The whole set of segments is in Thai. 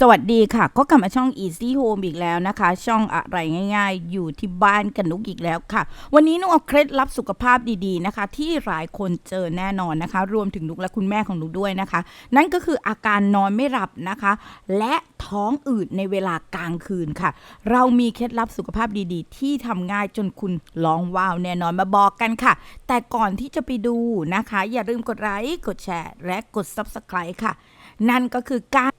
สวัสดีค่ะ ก็กลับมาช่อง Easy Home อีกแล้วนะคะ ช่องอะไรง่าย ๆ อยู่ที่บ้านกันนุกอีกแล้วค่ะ วันนี้นุกเอาเคล็ดลับสุขภาพดีๆนะคะ ที่หลายคนเจอแน่นอนนะคะ รวมถึงนุกและคุณแม่ของนุกด้วยนะคะ นั่นก็คืออาการนอนไม่หลับนะคะ และท้องอืดในเวลากลางคืนค่ะ เรามีเคล็ดลับสุขภาพดีๆ ที่ทำง่ายจนคุณร้องว้าวแน่นอนมาบอกกันค่ะ แต่ก่อนที่จะไปดูนะคะ อย่าลืมกดไลค์กดแชร์ และกด Subscribe ค่ะ นั่นก็คือการ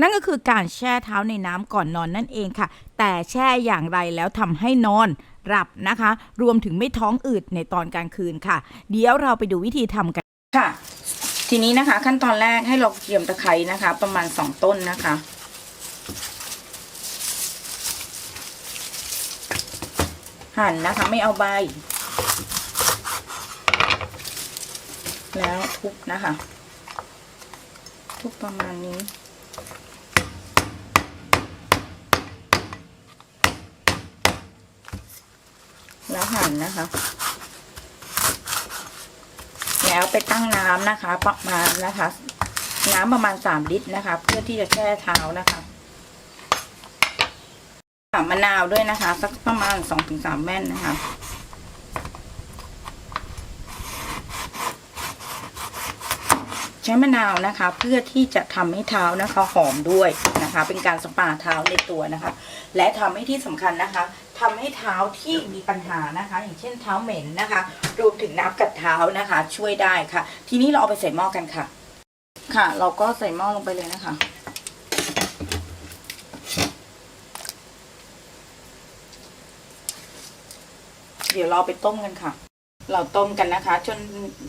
นั่นก็คือการแช่เท้าในน้ำก่อนนอนนั่นเองค่ะ แต่แช่อย่างไรแล้วทำให้นอนหลับนะคะ รวมถึงไม่ท้องอืดในตอนกลางคืนค่ะ เดี๋ยวเราไปดูวิธีทำกันค่ะ ทีนี้นะคะ ขั้นตอนแรกให้เราเตรียมตะไคร้นะคะ ประมาณสองต้นนะคะหั่นนะคะไม่เอาใบ แล้วทุบนะคะ ทุบประมาณนี้ แล้วหั่นนะคะแล้วไปตั้งน้ำนะคะ ประมาณนะคะ น้ำประมาณสามลิตรนะคะ เพื่อที่จะแช่เท้านะคะมะนาวด้วยนะคะ สักประมาณสองถึงสามแม่นนะคะใช้มะนาวนะคะ เพื่อที่จะทำให้เท้านะคะ หอมด้วย นะคะ เป็นการสปาเท้าในตัวนะคะ และทำให้ที่สำคัญนะคะทำให้เท้าที่มีปัญหานะคะ อย่างเช่นเท้าเหม็นนะคะ รวมถึงน้ำกัดเท้านะคะ ช่วยได้ค่ะ ทีนี้เราเอาไปใส่หม้อกันค่ะ ค่ะ เราก็ใส่หม้อลงไปเลยนะคะเดี๋ยวเราไปต้มกันค่ะ เราต้มกันนะคะ จน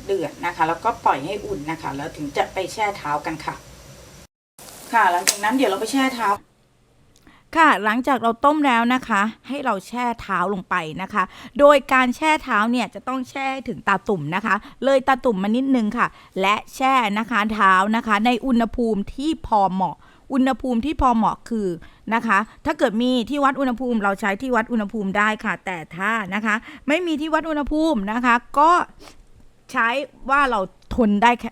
เดือดนะคะ แล้วก็ปล่อยให้อุ่นนะคะ แล้วถึงจะไปแช่เท้ากันค่ะ ค่ะ หลังจากนั้นเดี๋ยวเราไปแช่เท้าค่ะหลังจากเราต้มแล้วนะคะ ให้เราแช่เท้าลงไปนะคะ โดยการแช่เท้าเนี่ยจะต้องแช่ถึงตาตุ่มนะคะ เลยตาตุ่มมานิดนึงค่ะ และแช่นะคะเท้านะคะ ในอุณหภูมิที่พอเหมาะ อุณหภูมิที่พอเหมาะคือนะคะ ถ้าเกิดมีที่วัดอุณหภูมิเราใช้ที่วัดอุณหภูมิได้ค่ะ แต่ถ้านะคะ ไม่มีที่วัดอุณหภูมินะคะ ก็ใช้ว่าเราทนได้แค่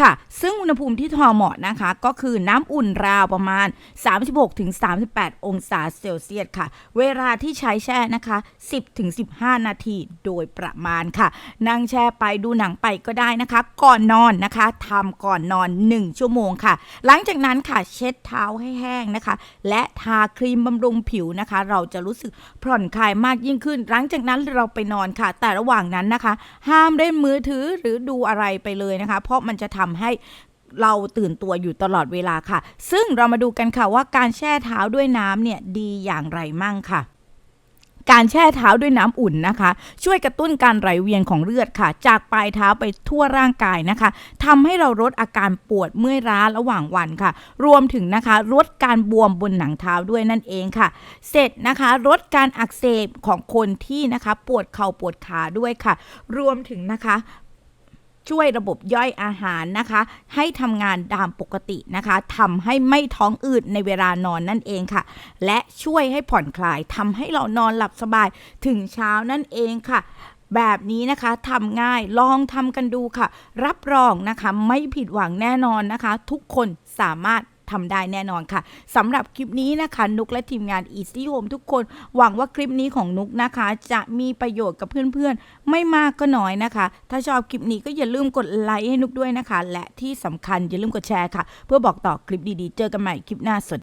ค่ะ ซึ่งอุณหภูมิที่ทอเหมาะนะคะ ก็คือน้ำอุ่นราวประมาณ 36-38 องศาเซลเซียสค่ะ เวลาที่ใช้แช่นะคะ 10-15 นาทีโดยประมาณค่ะ นั่งแช่ไปดูหนังไปก็ได้นะคะ ก่อนนอนนะคะทำก่อนนอน 1 ชั่วโมงค่ะ หลังจากนั้นค่ะเช็ดเท้าให้แห้งนะคะ และทาครีมบำรุงผิวนะคะ เราจะรู้สึกผ่อนคลายมากยิ่งขึ้น หลังจากนั้นเราไปนอนค่ะ แต่ระหว่างนั้นนะคะ ห้ามเล่นมือถือหรือดูอะไรไปเลยนะคะ เพราะมันจะทำให้เราตื่นตัวอยู่ตลอดเวลาค่ะ ซึ่งเรามาดูกันค่ะว่าการแช่เท้าด้วยน้ำเนี่ยดีอย่างไรมั่งค่ะการแช่เท้าด้วยน้ำอุ่นนะคะ ช่วยกระตุ้นการไหลเวียนของเลือดค่ะ จากปลายเท้าไปทั่วร่างกายนะคะทำให้เราลดอาการปวดเมื่อยล้าระหว่างวันค่ะ รวมถึงนะคะลดการบวมบนหนังเท้าด้วยนั่นเองค่ะ เสร็จนะคะลดการอักเสบของคนที่นะคะ ปวดเข่าปวดขาด้วยค่ะ รวมถึงนะคะ ช่วยระบบย่อยอาหารนะคะ ให้ทำงานตามปกตินะคะทำให้ไม่ท้องอืดในเวลานอนนั่นเองค่ะ และช่วยให้ผ่อนคลายทำให้เรานอนหลับสบายถึงเช้านั่นเองค่ะแบบนี้นะคะทำง่ายลองทำกันดูค่ะ รับรองนะคะ ไม่ผิดหวังแน่นอนนะคะ ทุกคนสามารถทำได้แน่นอนค่ะสำหรับคลิปนี้นะคะ นุกและทีมงาน Easy Home ทุกคน หวังว่าคลิปนี้ของนุกนะคะ จะมีประโยชน์กับเพื่อนๆ ไม่มากก็น้อยนะคะ ถ้าชอบคลิปนี้ก็อย่าลืมกดไลค์ให้นุกด้วยนะคะ และที่สำคัญอย่าลืมกดแชร์ค่ะ เพื่อบอกต่อคลิปดีๆ เจอกันใหม่คลิปหน้าสวัสดี